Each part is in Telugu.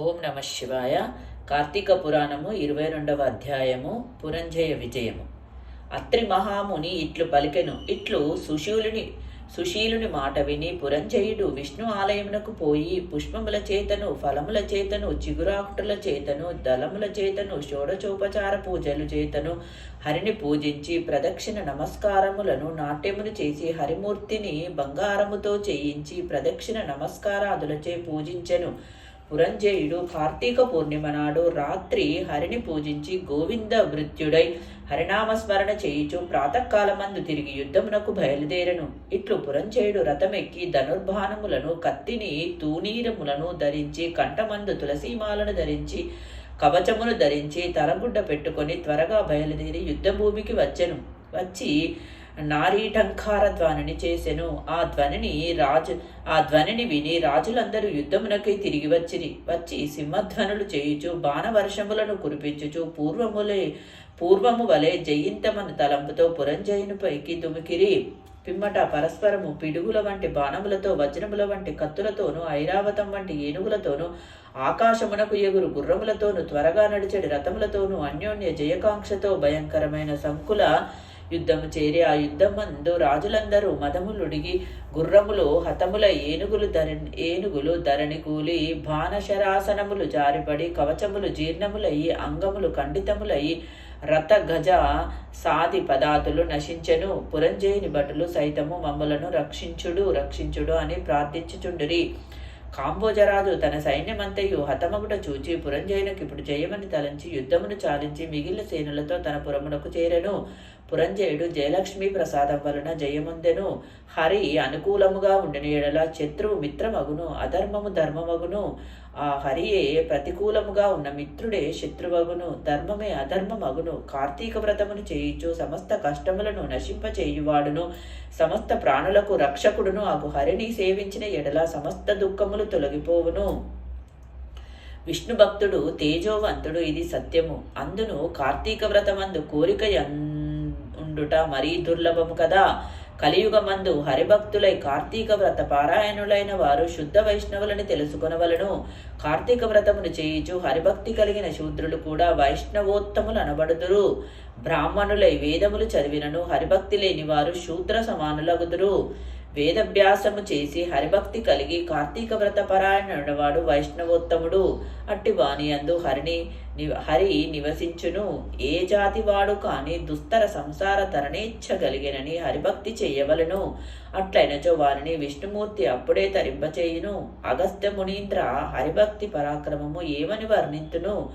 ఓం నమ శివాయ. కార్తీక పురాణము ఇరవై రెండవ అధ్యాయము పురంజయ విజయము. అత్రి మహాముని ఇట్లు పలికెను. ఇట్లు సుశీలుని సుశీలుని మాట విని పురంజయుడు విష్ణు ఆలయమునకు పోయి పుష్పముల చేతను ఫలముల చేతను చిగురాకుటుల చేతను దళముల చేతను షోడచోపచార పూజలు చేతను హరిని పూజించి ప్రదక్షిణ నమస్కారములను నాట్యములు చేసి హరిమూర్తిని బంగారముతో చేయించి ప్రదక్షిణ నమస్కారాదులచే పూజించెను. పురంజయుడు కార్తీక పూర్ణిమ నాడు రాత్రి హరిని పూజించి గోవింద భృత్యుడై హరినామస్మరణ చేయుచు ప్రాతకాలమందు తిరిగి యుద్ధమునకు బయలుదేరను. ఇట్లు పురంజయుడు రథమెక్కి ధనుర్బాణములను కత్తిని తూనీరములను ధరించి కంఠమందు తులసీమాలను ధరించి కవచమును ధరించి తలగుడ్డ పెట్టుకొని త్వరగా బయలుదేరి యుద్ధభూమికి వచ్చెను. వచ్చి నారీటంకార ధ్వనిని చేసెను. ఆ ధ్వనిని రాజు ఆ ధ్వనిని విని రాజులందరూ యుద్ధమునకై తిరిగి వచ్చిరి. వచ్చి సింహధ్వనులు చేయుచు బాణవర్షములను కురిపించుచు పూర్వములే పూర్వము వలె జయింతమని తలంపుతో పురంజయునిపైకి దుమికిరి. పిమ్మట పరస్పరము పిడుగుల వంటి బాణములతో వజ్రముల వంటి కత్తులతోనూ ఐరావతం వంటి ఏనుగులతోనూ ఆకాశమునకు ఎగురు గుర్రములతోనూ త్వరగా నడిచడి రథములతోనూ అన్యోన్య జయకాంక్షతో భయంకరమైన సంకుల యుద్ధము చేరి ఆ యుద్ధమందు రాజులందరూ మదములుడిగి గుర్రములు హతముల ఏనుగులు ధర ఏనుగులు ధరణి కూలి బాణశరాసనములు జారిపడి కవచములు జీర్ణములయ్యి అంగములు ఖండితములయ్యి రథ గజ సాది పదాతులు నశించెను. పురంజయుని భటులు సైతము మమ్మలను రక్షించుడు రక్షించుడు అని ప్రార్థించుచుండిరి. కాంబోజరాజు తన సైన్యమంతయు హతమగుట చూచి పురంజయునకు ఇప్పుడు జయమని తలంచి యుద్ధమును చాలించి మిగిలిన సేనులతో తన పురమునకు చేరెను. పురంజయుడు జయలక్ష్మి ప్రసాదం వలన జయముందెను. హరి అనుకూలముగా ఉండిన ఎడల శత్రువు మిత్రమగును అధర్మము ధర్మమగును. ఆ హరియే ప్రతికూలముగా ఉన్న మిత్రుడే శత్రువగును ధర్మమే అధర్మమగును. కార్తీక వ్రతమును చేయించు సమస్త కష్టములను నశింపచేయువాడును. సమస్త ప్రాణులకు రక్షకుడును అగు హరిని సేవించిన ఎడల సమస్త దుఃఖములు తొలగిపోవును. విష్ణు భక్తుడు తేజోవంతుడు ఇది సత్యము. అందును కార్తీక వ్రతమందు కోరిక ఉండుట మరీ దుర్లభము కదా? కలియుగమందు హరిభక్తులై కార్తీక వ్రత పారాయణులైన వారు శుద్ధ వైష్ణవులని తెలుసుకొనవలను. కార్తీక వ్రతమును చేయుచు హరిభక్తి కలిగిన శూద్రులు కూడా వైష్ణవోత్తములు అనబడుదురు. బ్రాహ్మణులై వేదములు చదివినను హరిభక్తి లేని వారు శూద్ర సమానులగుదురు. వేదభ్యాసము చేసి హరిభక్తి కలిగి కార్తీక వ్రత పరాయణుడవాడు వైష్ణవోత్తముడు. అట్టి వాణి అందు హరిని హరి నివసించును. ఏ జాతి వాడు కాని దుస్తర సంసార తరణేచ్ఛగలిగినని హరిభక్తి చేయవలను. అట్లైనచో వారిని విష్ణుమూర్తి అప్పుడే తరింపచేయును. అగస్త్య మునీంద్ర హరిభక్తి పరాక్రమము ఏమని వర్ణింతును?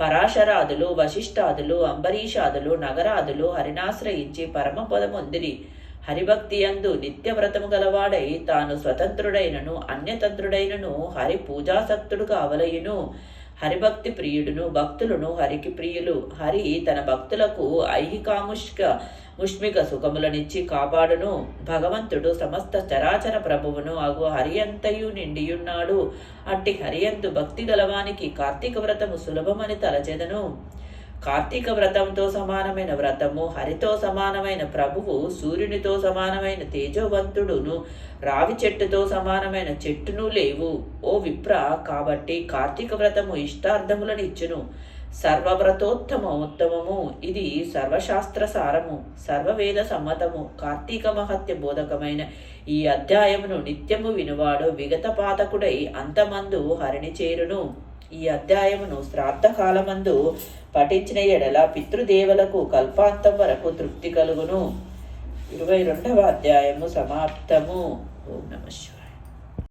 పరాశరాదులు వశిష్ఠాదులు అంబరీషాదులు నగరాదులు హరినాశ్రయించి పరమపదముందిరి. హరిభక్తి అందు నిత్యవ్రతము గలవాడై తాను స్వతంత్రుడైనను అన్యతంత్రుడైనను హరి పూజాసక్తుడు కావలయును. హరిభక్తి ప్రియుడును భక్తులను హరికి ప్రియులు. హరి తన భక్తులకు ఐహికాముష్క ముష్మిక సుఖములనిచ్చి కాపాడును. భగవంతుడు సమస్త చరాచర ప్రభువును అగు హరియంతయు నిండియున్నాడు. అట్టి హరియందు భక్తి గలవానికి కార్తీక వ్రతము సులభమని తలచెదను. కార్తీక వ్రతంతో సమానమైన వ్రతము హరితో సమానమైన ప్రభువు సూర్యునితో సమానమైన తేజోవంతుడును రావి చెట్టుతో సమానమైన చెట్టును లేవు. ఓ విప్ర కాబట్టి కార్తీక వ్రతము ఇష్టార్థములను ఇచ్చును. సర్వవ్రతోత్తమ ఉత్తమము. ఇది సర్వశాస్త్ర సారము సర్వవేద సమ్మతము. కార్తీక మహత్య బోధకమైన ఈ అధ్యాయమును నిత్యము వినువాడు విగత పాతకుడై అంతమందు హరిణి చేరును. ఈ అధ్యాయమును శ్రాద్ధకాలమందు పఠించిన ఎడల పితృదేవులకు కల్పాంతం వరకు తృప్తి కలుగును. ఇరవై రెండవ అధ్యాయము సమాప్తము. ఓం నమ